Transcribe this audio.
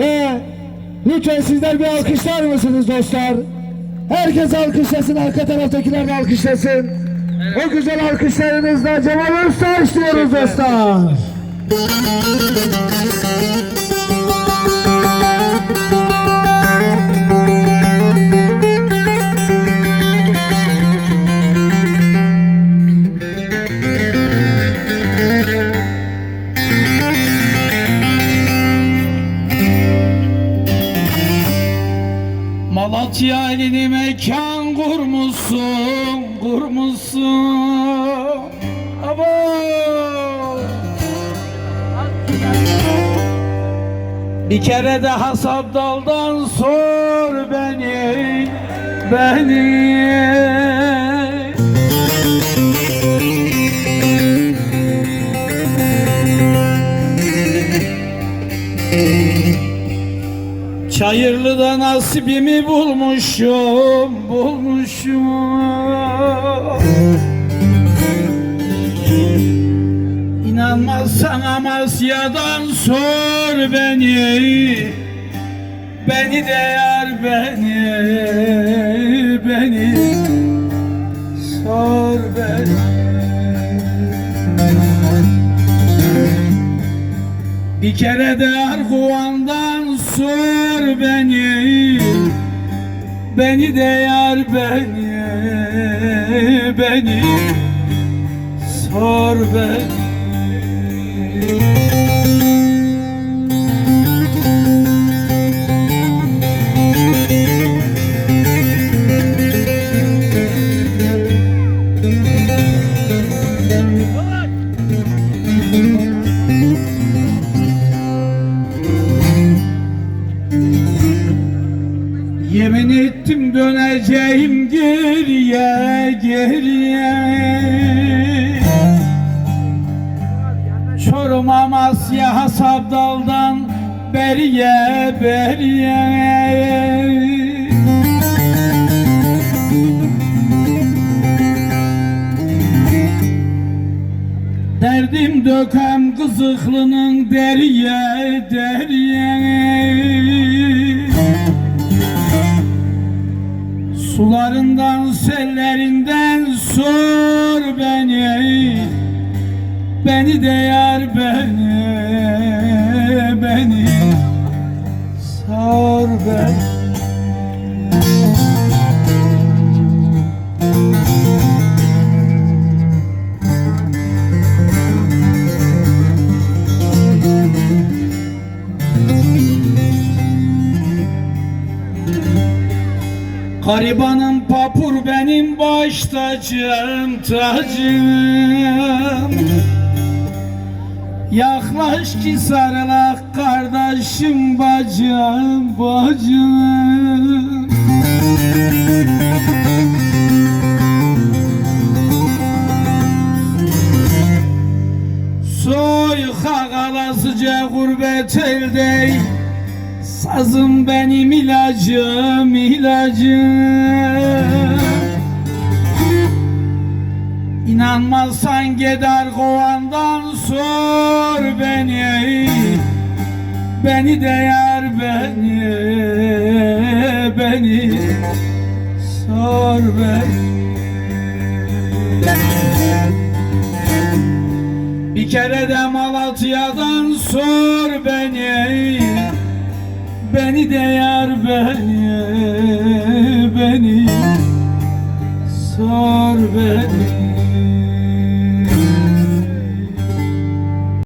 Ve lütfen sizler bir alkışlar mısınız dostlar? Herkes alkışlasın, arka taraftakiler de alkışlasın. O güzel alkışlarınızla Cemal Usta istiyoruz dostlar. Elini mekan kurmuşsun, kurmuşsun. Abo! Bir kere de hasap daldan sor beni, beni. Çayırlı'da nasibimi bulmuşum, bulmuşum. İnanmazsan Amasya'dan sor beni, beni de yar beni, beni sor beni. Bir kere de Arguvan'dan sor beni Beni de yar beni Beni. Sor beni döneceğim geriye geriye. Çorum Amasya Hasabdal'dan beriye beriye. Derdim dökem kızıklının deriye deriye Sularından sellerinden sor beni. Beni de yar beni Beni. Sor beni Garibanım papur benim baş tacım. Tacım Yaklaş ki sarılak kardeşim bacım bacım. Soyka kalasıca gurbet elde Sazım benim ilacım ilacım. İnanmazsan gider kovandan sor beni Beni de yar beni Beni sor beni. Bir kere de Malatya'dan sor beni Beni de yar beni Beni